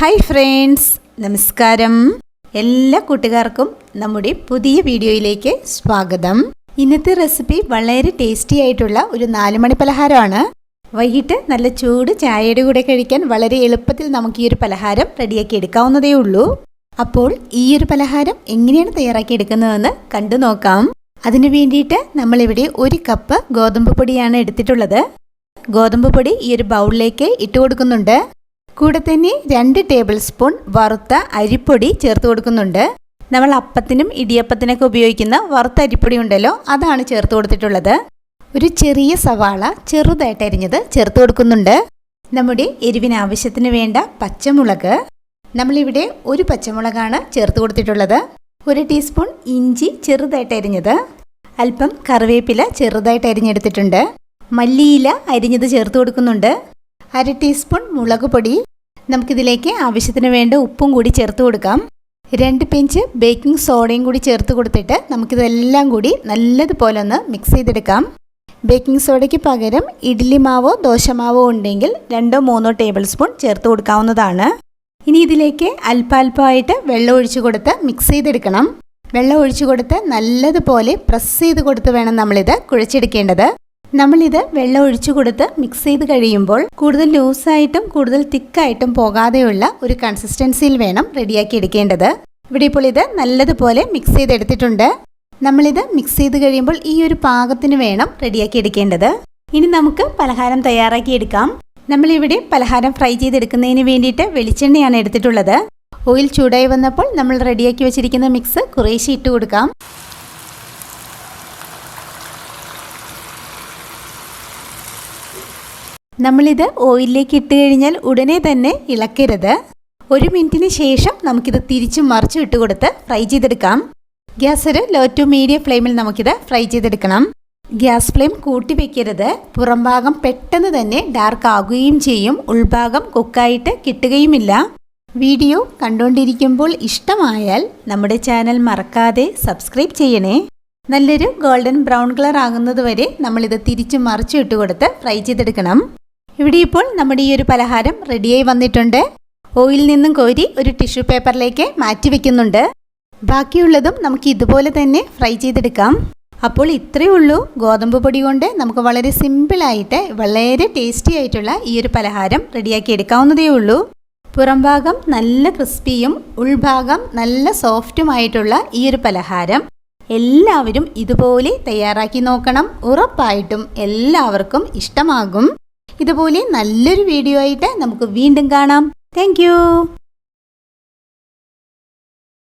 Hi friends നമസ്കാരം. എല്ലാ കൂട്ടുകാർക്കും നമ്മുടെ പുതിയ വീഡിയോയിലേക്ക് സ്വാഗതം. ഇന്നത്തെ റെസിപ്പി വളരെ ടേസ്റ്റി ആയിട്ടുള്ള ഒരു നാലുമണി പലഹാരമാണ്. വൈകിട്ട് നല്ല ചൂട് ചായയുടെ കൂടെ കഴിക്കാൻ വളരെ എളുപ്പത്തിൽ നമുക്ക് ഈ ഒരു പലഹാരം റെഡിയാക്കി എടുക്കാവുന്നതേ ഉള്ളൂ. അപ്പോൾ ഈ ഒരു പലഹാരം എങ്ങനെയാണ് തയ്യാറാക്കി എടുക്കുന്നതെന്ന് കണ്ടു നോക്കാം. അതിനു വേണ്ടിയിട്ട് നമ്മളിവിടെ ഒരു കപ്പ് ഗോതമ്പ് പൊടിയാണ് എടുത്തിട്ടുള്ളത്. ഗോതമ്പ് പൊടി ഈ ഒരു ബൗളിലേക്ക് ഇട്ട് കൊടുക്കുന്നുണ്ട്. കൂടെ തന്നെ രണ്ട് ടേബിൾ സ്പൂൺ വറുത്ത അരിപ്പൊടി ചേർത്ത് കൊടുക്കുന്നുണ്ട്. നമ്മൾ അപ്പത്തിനും ഇടിയപ്പത്തിനൊക്കെ ഉപയോഗിക്കുന്ന വറുത്ത അരിപ്പൊടി ഉണ്ടല്ലോ അതാണ് ചേർത്ത് കൊടുത്തിട്ടുള്ളത്. ഒരു ചെറിയ സവാള ചെറുതായിട്ട് അരിഞ്ഞത് ചേർത്ത് കൊടുക്കുന്നുണ്ട്. നമ്മുടെ എരിവിന് ആവശ്യത്തിന് വേണ്ട പച്ചമുളക് നമ്മളിവിടെ ഒരു പച്ചമുളകാണ് ചേർത്ത് കൊടുത്തിട്ടുള്ളത്. ഒരു ടീസ്പൂൺ ഇഞ്ചി ചെറുതായിട്ട് അരിഞ്ഞത്. അല്പം കറിവേപ്പില ചെറുതായിട്ട് അരിഞ്ഞെടുത്തിട്ടുണ്ട്. മല്ലിയില അരിഞ്ഞത് ചേർത്ത് കൊടുക്കുന്നുണ്ട്. അര ടീസ്പൂൺ മുളക് പൊടി നമുക്കിതിലേക്ക് ആവശ്യത്തിന് വേണ്ട ഉപ്പും കൂടി ചേർത്ത് കൊടുക്കാം. രണ്ട് പിഞ്ച് ബേക്കിംഗ് സോഡയും കൂടി ചേർത്ത് കൊടുത്തിട്ട് നമുക്കിതെല്ലാം കൂടി നല്ലതുപോലെ ഒന്ന് മിക്സ് ചെയ്തെടുക്കാം. ബേക്കിംഗ് സോഡയ്ക്ക് പകരം ഇഡ്ഡലി മാവോ ദോശമാവോ ഉണ്ടെങ്കിൽ രണ്ടോ മൂന്നോ ടേബിൾ സ്പൂൺ ചേർത്ത് കൊടുക്കാവുന്നതാണ്. ഇനി ഇതിലേക്ക് അല്പാൽപ്പമായിട്ട് വെള്ളം ഒഴിച്ചു കൊടുത്ത് മിക്സ് ചെയ്തെടുക്കണം. വെള്ളം ഒഴിച്ചു കൊടുത്ത് നല്ലതുപോലെ പ്രസ് ചെയ്ത് കൊടുത്ത് വേണം നമ്മളിത് കുഴച്ചെടുക്കേണ്ടത്. നമ്മളിത് വെള്ളം ഒഴിച്ചു കൊടുത്ത് മിക്സ് ചെയ്ത് കഴിയുമ്പോൾ കൂടുതൽ ലൂസായിട്ടും കൂടുതൽ തിക്കായിട്ടും പോകാതെയുള്ള ഒരു കൺസിസ്റ്റൻസിയിൽ വേണം റെഡിയാക്കി എടുക്കേണ്ടത്. ഇവിടെ ഇപ്പോൾ ഇത് നല്ലതുപോലെ മിക്സ് ചെയ്തെടുത്തിട്ടുണ്ട്. നമ്മളിത് മിക്സ് ചെയ്ത് കഴിയുമ്പോൾ ഈ ഒരു പാകത്തിന് വേണം റെഡിയാക്കി എടുക്കേണ്ടത്. ഇനി നമുക്ക് പലഹാരം തയ്യാറാക്കിയെടുക്കാം നമ്മളിവിടെ പലഹാരം ഫ്രൈ ചെയ്തെടുക്കുന്നതിന് വേണ്ടിയിട്ട് വെളിച്ചെണ്ണയാണ് എടുത്തിട്ടുള്ളത്. ഓയിൽ ചൂടായി വന്നപ്പോൾ നമ്മൾ റെഡിയാക്കി വെച്ചിരിക്കുന്ന മിക്സ് കുറേശ്ശെ ഇട്ട് കൊടുക്കാം. നമ്മളിത് ഓയിലിലേക്ക് ഇട്ട് കഴിഞ്ഞാൽ ഉടനെ തന്നെ ഇളക്കരുത്. ഒരു മിനിറ്റിന് ശേഷം നമുക്കിത് തിരിച്ചും മറിച്ചും ഇട്ട് കൊടുത്ത് ഫ്രൈ ചെയ്തെടുക്കാം. ഗ്യാസ് ഒരു ലോ ടു മീഡിയം ഫ്ലെയിമിൽ നമുക്കിത് ഫ്രൈ ചെയ്തെടുക്കണം. ഗ്യാസ് ഫ്ലെയിം കൂട്ടി വെക്കരുത്. പുറംഭാഗം പെട്ടെന്ന് തന്നെ ഡാർക്ക് ആകുകയും ചെയ്യും. ഉൾഭാഗം കുക്കായിട്ട് കിട്ടുകയുമില്ല. വീഡിയോ കണ്ടുകൊണ്ടിരിക്കുമ്പോൾ ഇഷ്ടമായാൽ നമ്മുടെ ചാനൽ മറക്കാതെ സബ്സ്ക്രൈബ് ചെയ്യണേ. നല്ലൊരു ഗോൾഡൻ ബ്രൗൺ കളർ ആകുന്നത് വരെ നമ്മളിത് തിരിച്ചു മറിച്ചു ഇട്ട് കൊടുത്ത് ഫ്രൈ ചെയ്തെടുക്കണം. ഇവിടെ ഇപ്പോൾ നമ്മുടെ ഈ ഒരു പലഹാരം റെഡിയായി വന്നിട്ടുണ്ട്. ഓയിൽ നിന്നും കോരി ഒരു ടിഷ്യൂ പേപ്പറിലേക്ക് മാറ്റി വെക്കുന്നുണ്ട്. ബാക്കിയുള്ളതും നമുക്ക് ഇതുപോലെ തന്നെ ഫ്രൈ ചെയ്തെടുക്കാം. അപ്പോൾ ഇത്രയേ ഉള്ളൂ. ഗോതമ്പ് പൊടി കൊണ്ട് നമുക്ക് വളരെ സിമ്പിളായിട്ട് വളരെ ടേസ്റ്റി ആയിട്ടുള്ള ഈ ഒരു പലഹാരം റെഡിയാക്കി എടുക്കാവുന്നതേ ഉള്ളൂ. പുറംഭാഗം നല്ല ക്രിസ്പിയും ഉൾഭാഗം നല്ല സോഫ്റ്റുമായിട്ടുള്ള ഈ ഒരു പലഹാരം. എല്ലാവരും ഇതുപോലെ തയ്യാറാക്കി നോക്കണം. ഉറപ്പായിട്ടും എല്ലാവർക്കും ഇഷ്ടമാകും. ഇതുപോലെ നല്ലൊരു വീഡിയോ ആയിട്ട് നമുക്ക് വീണ്ടും കാണാം. താങ്ക്